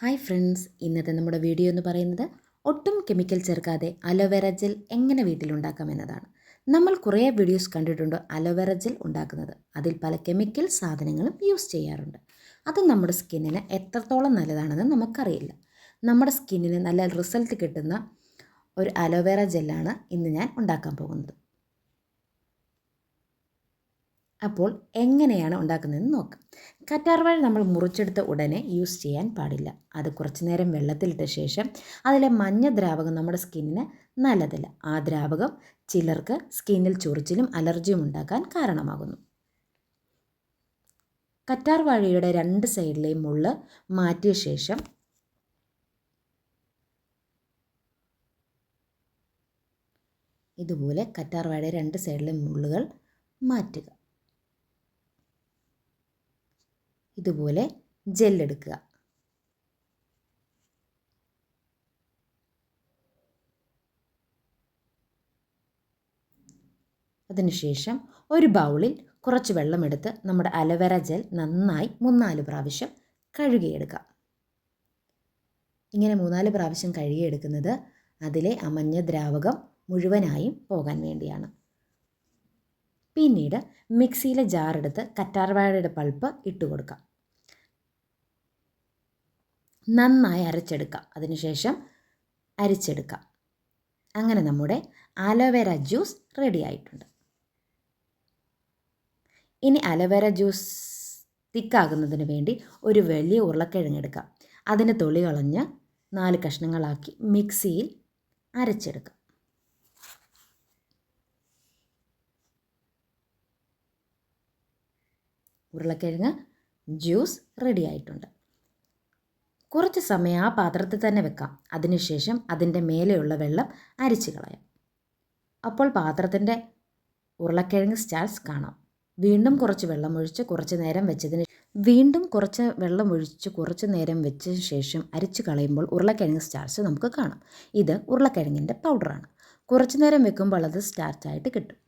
Hi friends ഇന്നത്തെ നമ്മുടെ video എന്ന് പറയുന്നത് ഒട്ടും കെമിക്കൽ ചേർക്കാതെ അലോവേറ ജെൽ എങ്ങനെ വീട്ടിലുണ്ടാക്കാം എന്നതാണ്. നമ്മൾ കുറേ വീഡിയോസ് കണ്ടിട്ടുണ്ട് അലോവേറ ജെൽ ഉണ്ടാക്കുന്നത്. അതിൽ പല കെമിക്കൽ സാധനങ്ങളും യൂസ് ചെയ്യാറുണ്ട്. അത് നമ്മുടെ സ്കിന്നിന് എത്രത്തോളം നല്ലതാണെന്ന് നമുക്കറിയില്ല. നമ്മുടെ സ്കിന്നിന് നല്ല റിസൾട്ട് കിട്ടുന്ന ഒരു അലോവേറ ജെല്ലാണ് ഇന്ന് ഞാൻ ഉണ്ടാക്കാൻ പോകുന്നത്. അപ്പോൾ എങ്ങനെയാണ് ഉണ്ടാക്കുന്നതെന്ന് നോക്കാം. കറ്റാർവാഴ നമ്മൾ മുറിച്ചെടുത്ത ഉടനെ യൂസ് ചെയ്യാൻ പാടില്ല. അത് കുറച്ച് നേരം വെള്ളത്തിലിട്ട ശേഷം അതിലെ മഞ്ഞ ദ്രാവകം നമ്മുടെ സ്കിന്നിന് നല്ലതല്ല. ആ ദ്രാവകം ചിലർക്ക് സ്കിന്നിൽ ചൊറിച്ചിലും അലർജിയും ഉണ്ടാക്കാൻ കാരണമാകുന്നു. കറ്റാർവാഴയുടെ രണ്ട് സൈഡിലെയും മുള്ള് മാറ്റിയ ശേഷം ഇതുപോലെ കറ്റാർവാഴയുടെ രണ്ട് സൈഡിലെ മുള്ളുകൾ മാറ്റുക. ഇതുപോലെ ജെല്ലെടുക്കുക അതിനുശേഷം ഒരു ബൗളിൽ കുറച്ച് വെള്ളമെടുത്ത് നമ്മുടെ അലവര ജെൽ നന്നായി മൂന്നാൽ പ്രാവശ്യം കഴുകിയെടുക്കുക ഇങ്ങനെ മൂന്നാൽ പ്രാവശ്യം കഴുകിയെടുക്കുന്നത് അതിലെ അമഞ്ഞ ദ്രാവകം മുഴുവനായും പോകാൻ വേണ്ടിയാണ്. പിന്നീട് മിക്സിയിലെ ജാറെടുത്ത് കറ്റാർവാഴയുടെ പൾപ്പ് ഇട്ട് കൊടുക്കാം നന്നായി അരച്ചെടുക്കാം അതിനുശേഷം അരിച്ചെടുക്കാം അങ്ങനെ നമ്മുടെ അലോവേര ജ്യൂസ് റെഡി ആയിട്ടുണ്ട്. ഇനി അലോവേര ജ്യൂസ് തിക്കാകുന്നതിന് വേണ്ടി ഒരു വലിയ ഉരുളക്കിഴങ്ങ് എടുക്കാം അതിന് തൊളി കളഞ്ഞ് നാല് കഷ്ണങ്ങളാക്കി മിക്സിയിൽ അരച്ചെടുക്കാം ഉരുളക്കിഴങ്ങ് ജ്യൂസ് റെഡി ആയിട്ടുണ്ട്. കുറച്ച് സമയം ആ പാത്രത്തിൽ തന്നെ വെക്കാം. അതിനുശേഷം അതിന്റെ മേലെയുള്ള വെള്ളം അരിച്ചു കളയാം. അപ്പോൾ പാത്രത്തിന്റെ ഉരുളക്കിഴങ്ങ് സ്റ്റാർസ് കാണാം. വീണ്ടും കുറച്ച് വെള്ളം ഒഴിച്ച് കുറച്ച് നേരം വെച്ചതിന് വീണ്ടും കുറച്ച് വെള്ളം ഒഴിച്ച് കുറച്ച് നേരം വെച്ച ശേഷം അരിച്ചു കളയുമ്പോൾ ഉരുളക്കിഴങ്ങ് സ്റ്റാർച്ച് നമുക്ക് കാണാം. ഇത് ഉരുളക്കിഴങ്ങിന്റെ പൗഡറാണ്. കുറച്ച് നേരം വെക്കുമ്പോൾ അത് സ്റ്റാർച്ചായിട്ട് കിട്ടും.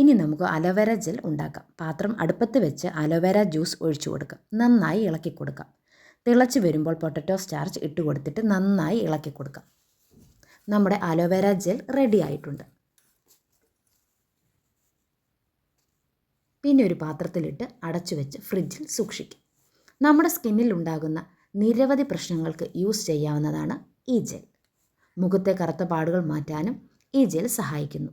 ഇനി നമുക്ക് അലോവേര ജെൽ ഉണ്ടാക്കാം. പാത്രം അടുപ്പത്ത് വെച്ച് അലോവേര ജ്യൂസ് ഒഴിച്ചു കൊടുക്കാം. നന്നായി ഇളക്കി കൊടുക്കാം. തിളച്ച് വരുമ്പോൾ പൊട്ടറ്റോ സ്റ്റാർച്ച് ഇട്ട് കൊടുത്തിട്ട് നന്നായി ഇളക്കി കൊടുക്കാം. നമ്മുടെ അലോവേര ജെൽ റെഡി ആയിട്ടുണ്ട്. പിന്നെ ഒരു പാത്രത്തിലിട്ട് അടച്ചു വെച്ച് ഫ്രിഡ്ജിൽ സൂക്ഷിക്കും. നമ്മുടെ സ്കിന്നിൽ ഉണ്ടാകുന്ന നിരവധി പ്രശ്നങ്ങൾക്ക് യൂസ് ചെയ്യാവുന്നതാണ് ഈ ജെൽ. മുഖത്തെ കറുത്ത പാടുകൾ മാറ്റാനും ഈ ജെൽ സഹായിക്കുന്നു.